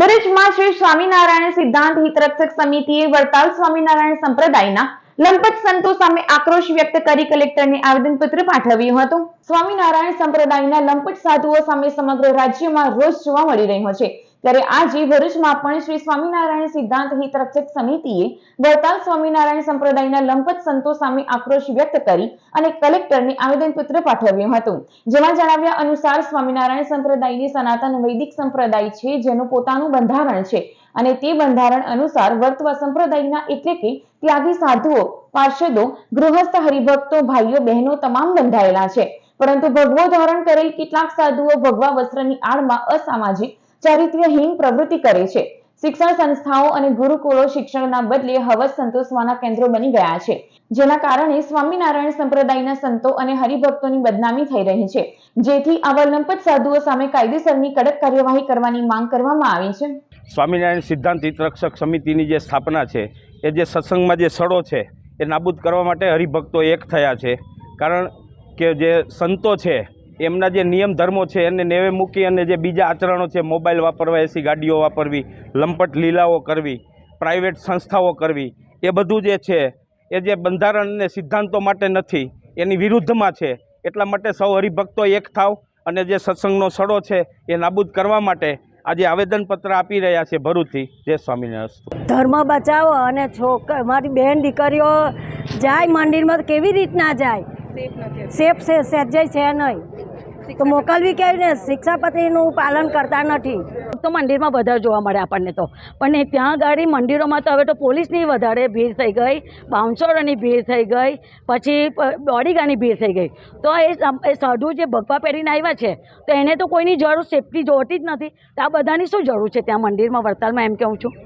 ભરૂચમાં શ્રી સ્વામિનારાયણ સિદ્ધાંત હિતરક્ષક સમિતિએ વડતાલ સ્વામિનારાયણ સંપ્રદાયના લંપત સંતો સામે આક્રોશ વ્યક્ત કરી કલેક્ટરને આવેદનપત્ર પાઠવ્યું હતું. સ્વામિનારાયણ સંપ્રદાયના લંપટ સાધુઓ સામે સમગ્ર રાજ્યમાં રોષ જોવા મળી રહ્યો છે. ત્યારે આજે ભરૂચમાં પણ શ્રી સ્વામિનારાયણ સિદ્ધાંત હિતરક્ષક સમિતિએ વડતાલ સ્વામિનારાયણ સંપ્રદાયના લંપત સંતો સામે આક્રોશ વ્યક્ત કરી અને કલેક્ટરને આવેદનપત્ર પાઠવ્યું હતું. જેમાં જણાવ્યા અનુસાર સ્વામિનારાયણ સંપ્રદાયની સનાતન વૈદિક સંપ્રદાય છે, જેનું પોતાનું બંધારણ છે અને તે બંધારણ અનુસાર વર્તવા સંપ્રદાયના એટલે કે ત્યાગી સાધુઓ, પાર્ષદો, ગૃહસ્થ હરિભક્તો, ભાઈઓ, બહેનો તમામ બંધાયેલા છે. પરંતુ ભગવો ધારણ કરેલ કેટલાક સાધુઓ ભગવા વસ્ત્રની આડમાં અસામાજિક ચારિત્ર્યહીન પ્રવૃત્તિ કરે છે. શિક્ષણ સંસ્થાઓ અને ગુરુકુળો શિક્ષણના બદલે હવસ સંતોષવાના કેન્દ્રો બની ગયા છે. જેના કારણે સ્વામિનારાયણ સંપ્રદાયના સંતો અને હરિભક્તોની બદનામી થઈ રહી છે. જેથી આવા લંપત સાધુઓ સામે કાયદેસરની કડક કાર્યવાહી કરવાની માંગ કરવામાં આવી છે. સ્વામિનારાયણ સિદ્ધાંત હિતરક્ષક સમિતિની જે સ્થાપના છે, એ જે સત્સંગમાં જે સડો છે, એ નાબૂદ કરવા માટે હરિભક્તો એક થયા છે. કારણ કે જે સંતો છે એમના જે નિયમ ધર્મો છે એને નેવે મૂકી અને જે બીજા આચરણો છે મોબાઈલ વાપરવા એસી ગાડીઓ વાપરવી લંપટ લીલાઓ કરવી પ્રાઇવેટ સંસ્થાઓ કરવી એ બધું જે છે એ જે બંધારણ અને સિદ્ધાંતો માટે નથી એની વિરુદ્ધમાં છે. એટલા માટે સૌ હરિભક્તો એક થાવ અને જે સત્સંગનો સડો છે એ નાબૂદ કરવા માટે આજે આવેદનપત્ર આપી રહ્યા છે ભરૂચથી. જય સ્વામિનારાયણ. ધર્મ બચાવો અને છોક મારી બહેન દીકરીઓ જાય મંદિરમાં તો કેવી રીતના જાય? સેફ છે સહેજય છે નહીં. તો મોકલવી કેવી ને શિક્ષાપતિનું પાલન કરતા નથી. તો મંદિરમાં વધારે જોવા મળે આપણને તો. પણ ત્યાં ગાડી મંદિરોમાં તો હવે તો પોલીસની વધારે ભીડ થઈ ગઈ, બાઉન્સરોની ભીડ થઈ ગઈ, પછી બોડીગાર્ડની ભીડ થઈ ગઈ. તો એ એ સાધુ જે ભગવા પહેરીને આવ્યા છે, તો એને તો કોઈની જરૂર સેફટી જોતી જ નથી. તો આ બધાની શું જરૂર છે ત્યાં મંદિરમાં, વડતાલમાં એમ કહું છું?